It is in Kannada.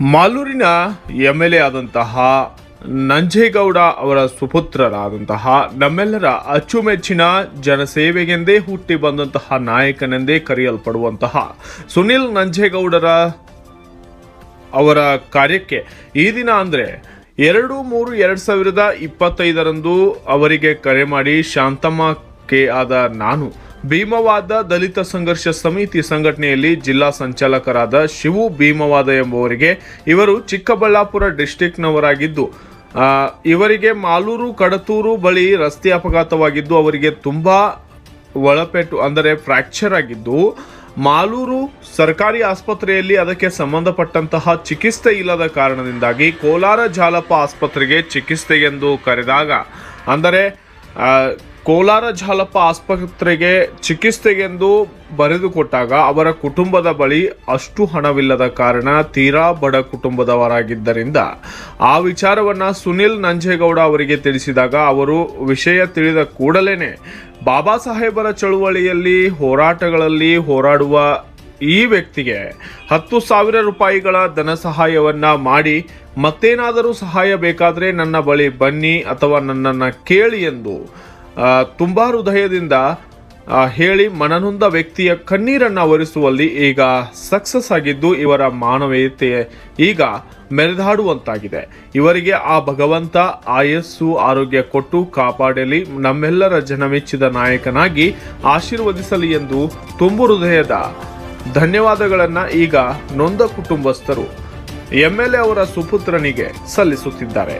ಮಾಲೂರಿನ ಎಂ ಎಲ್ ಎ ಆದಂತಹ ನಂಜೇಗೌಡ ಅವರ ಸುಪುತ್ರರಾದಂತಹ ನಮ್ಮೆಲ್ಲರ ಅಚ್ಚುಮೆಚ್ಚಿನ ಜನಸೇವೆಗೆಂದೇ ಹುಟ್ಟಿ ಬಂದಂತಹ ನಾಯಕನೆಂದೇ ಕರೆಯಲ್ಪಡುವಂತಹ ಸುನಿಲ್ ನಂಜೇಗೌಡರ ಅವರ ಕಾರ್ಯಕ್ಕೆ ಈ ದಿನ ಅಂದರೆ ಎರಡು ಮೂರು ಎರಡು ಸಾವಿರದ ಇಪ್ಪತ್ತೈದರಂದು ಅವರಿಗೆ ಕರೆ ಮಾಡಿ ಶಾಂತಮ್ಮ ಕೆ ಆದ ನಾನು ಭೀಮವಾದ ದಲಿತ ಸಂಘರ್ಷ ಸಮಿತಿ ಸಂಘಟನೆಯಲ್ಲಿ ಜಿಲ್ಲಾ ಸಂಚಾಲಕರಾದ ಶಿವು ಭೀಮವಾದ ಎಂಬುವರಿಗೆ ಇವರು ಚಿಕ್ಕಬಳ್ಳಾಪುರ ಡಿಸ್ಟಿಕ್ನವರಾಗಿದ್ದು ಇವರಿಗೆ ಮಾಲೂರು, ಕಡತೂರು ಬಳಿ ರಸ್ತೆ ಅಪಘಾತವಾಗಿದ್ದು, ಅವರಿಗೆ ತುಂಬಾ ಒಳಪೆಟ್ಟು, ಅಂದರೆ ಫ್ರ್ಯಾಕ್ಚರ್ ಆಗಿದ್ದು, ಮಾಲೂರು ಸರ್ಕಾರಿ ಆಸ್ಪತ್ರೆಯಲ್ಲಿ ಅದಕ್ಕೆ ಸಂಬಂಧಪಟ್ಟಂತಹ ಚಿಕಿತ್ಸೆ ಇಲ್ಲದ ಕಾರಣದಿಂದಾಗಿ ಕೋಲಾರ ಜಾಲಪ್ಪ ಆಸ್ಪತ್ರೆಗೆ ಚಿಕಿತ್ಸೆಗೆಂದು ಕರೆದಾಗ, ಅಂದರೆ ಕೋಲಾರ ಜಾಲಪ್ಪ ಆಸ್ಪತ್ರೆಗೆ ಚಿಕಿತ್ಸೆಗೆಂದು ಬರೆದುಕೊಟ್ಟಾಗ ಅವರ ಕುಟುಂಬದ ಬಳಿ ಅಷ್ಟು ಹಣವಿಲ್ಲದ ಕಾರಣ ತೀರಾ ಬಡ ಕುಟುಂಬದವರಾಗಿದ್ದರಿಂದ ಆ ವಿಚಾರವನ್ನ ಸುನಿಲ್ ನಂಜೇಗೌಡ ಅವರಿಗೆ ತಿಳಿಸಿದಾಗ ಅವರು ವಿಷಯ ತಿಳಿದ ಕೂಡಲೇ ಬಾಬಾ ಸಾಹೇಬರ ಚಳುವಳಿಯಲ್ಲಿ ಹೋರಾಟಗಳಲ್ಲಿ ಹೋರಾಡುವ ಈ ವ್ಯಕ್ತಿಗೆ ಹತ್ತು ಸಾವಿರ ರೂಪಾಯಿಗಳ ಧನ ಸಹಾಯವನ್ನ ಮಾಡಿ ಮತ್ತೇನಾದರೂ ಸಹಾಯ ಬೇಕಾದರೆ ನನ್ನ ಬಳಿ ಬನ್ನಿ ಅಥವಾ ನನ್ನನ್ನು ಕೇಳಿ ಎಂದು ತುಂಬಾ ಹೃದಯದಿಂದ ಹೇಳಿ ಮನನೊಂದ ವ್ಯಕ್ತಿಯ ಕಣ್ಣೀರನ್ನು ಒರೆಸುವಲ್ಲಿ ಈಗ ಸಕ್ಸಸ್ ಆಗಿದ್ದು ಇವರ ಮಾನವೀಯತೆ ಈಗ ಮೆರೆದಾಡುವಂತಾಗಿದೆ. ಇವರಿಗೆ ಆ ಭಗವಂತ ಆಯಸ್ಸು, ಆರೋಗ್ಯ ಕೊಟ್ಟು ಕಾಪಾಡಲಿ, ನಮ್ಮೆಲ್ಲರ ಜನಮೆಚ್ಚಿದ ನಾಯಕನಾಗಿ ಆಶೀರ್ವದಿಸಲಿ ಎಂದು ತುಂಬು ಹೃದಯದ ಧನ್ಯವಾದಗಳನ್ನು ಈಗ ನೊಂದ ಕುಟುಂಬಸ್ಥರು ಎಂಎಲ್ಎ ಅವರ ಸುಪುತ್ರನಿಗೆ ಸಲ್ಲಿಸುತ್ತಿದ್ದಾರೆ.